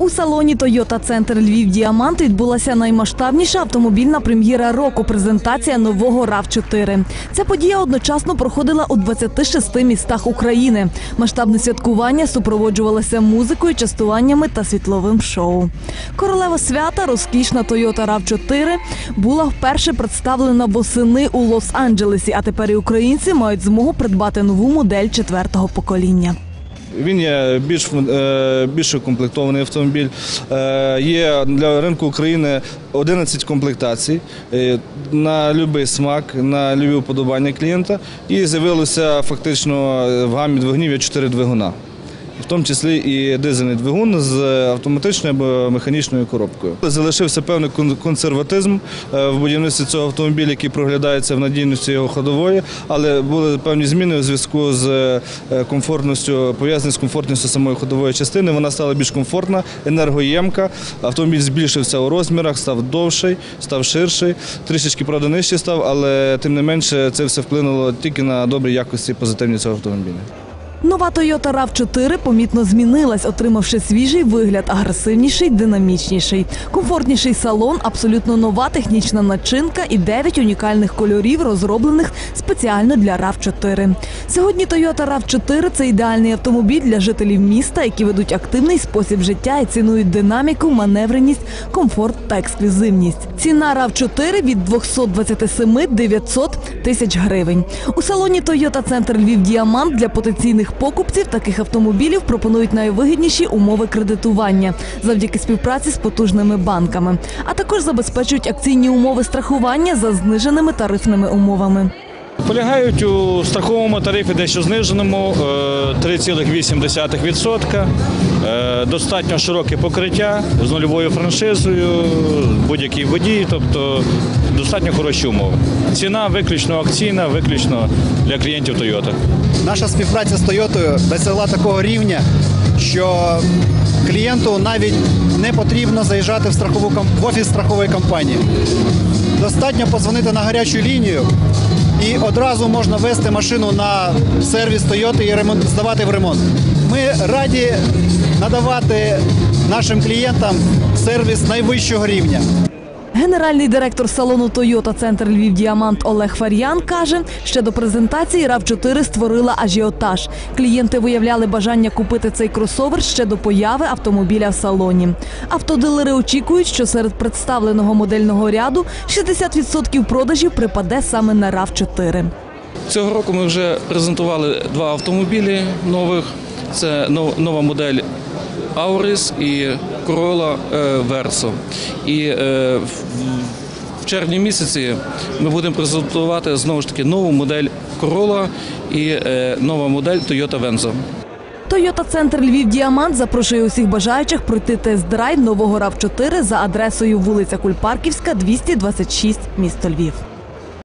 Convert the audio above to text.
У салоні Toyota Центр Львів Діамант відбулася наймасштабніша автомобільна прем'єра року презентація нового rav 4 Ця подія одночасно проходила у 26 містах України. Масштабне святкування супроводжувалося музикою, частуваннями та світловим шоу. Королева свята, розкішна Toyota rav 4 була вперше представлена восени у Лос-Анджелесі, а тепер і українці мають змогу придбати нову модель четвертого покоління. Він є більш е, більш укомплектований автомобіль. Е, Є для ринку України 11 комплектацій е, на будь-який смак, на любі вподобання клієнта. І з'явилося фактично в гамі двигунів є 4 двигуна. В тому числі і дизельний двигун з автоматичною або механічною коробкою. Залишився певний кон- консерватизм е, в будівництві цього автомобіля, який проглядається в надійності його ходової, але були певні зміни у зв'язку з е, комфортністю, пов'язані з комфортністю самої ходової частини. Вона стала більш комфортна, енергоємка. Автомобіль збільшився у розмірах, став довший, став ширший, трішечки правда нижчий став, але тим не менше це все вплинуло тільки на добрі якості позитивні цього автомобіля. Нова Toyota rav 4 помітно змінилась, отримавши свіжий вигляд, агресивніший, динамічніший, комфортніший салон, абсолютно нова технічна начинка і 9 унікальних кольорів, розроблених спеціально для rav 4 Сьогодні Toyota rav 4 це ідеальний автомобіль для жителів міста, які ведуть активний спосіб життя і цінують динаміку, маневреність, комфорт та ексклюзивність. Ціна rav 4 від 227 900 тисяч гривень. У салоні Toyota Центр Львів Діамант для потенційних покупців таких автомобілів пропонують найвигідніші умови кредитування завдяки співпраці з потужними банками, а також забезпечують акційні умови страхування за зниженими тарифними умовами. Полягають у страховому тарифі дещо зниженому е, 3,8%. Е, Достатньо широке покриття з нульовою франшизою, будь-який водій, тобто достатньо хороші умови. Ціна виключно акційна, виключно для клієнтів Toyota. Наша співпраця з Тойотою досягла такого рівня, що клієнту навіть не потрібно заїжджати в страхову в офіс страхової компанії. Достатньо подзвонити на гарячу лінію і одразу можна вести машину на сервіс Тойоти і ремонт, здавати в ремонт. Ми раді надавати нашим клієнтам сервіс найвищого рівня. Генеральний директор салону Toyota Центр Львів Діамант Олег Фар'ян каже, ще до презентації rav 4 створила ажіотаж. Клієнти виявляли бажання купити цей кросовер ще до появи автомобіля в салоні. Автодилери очікують, що серед представленого модельного ряду 60% продажів припаде саме на rav 4 Цього року ми вже презентували два автомобілі нових. Це нов- нова модель Auris і е, Verso. І е, в- червні місяці ми будемо презентувати знову ж таки нову модель Corolla і е, нова модель Toyota Venzo. Toyota Центр Львів Діамант запрошує усіх бажаючих пройти тест-драйв нового rav 4 за адресою вулиця Кульпарківська, 226, місто Львів.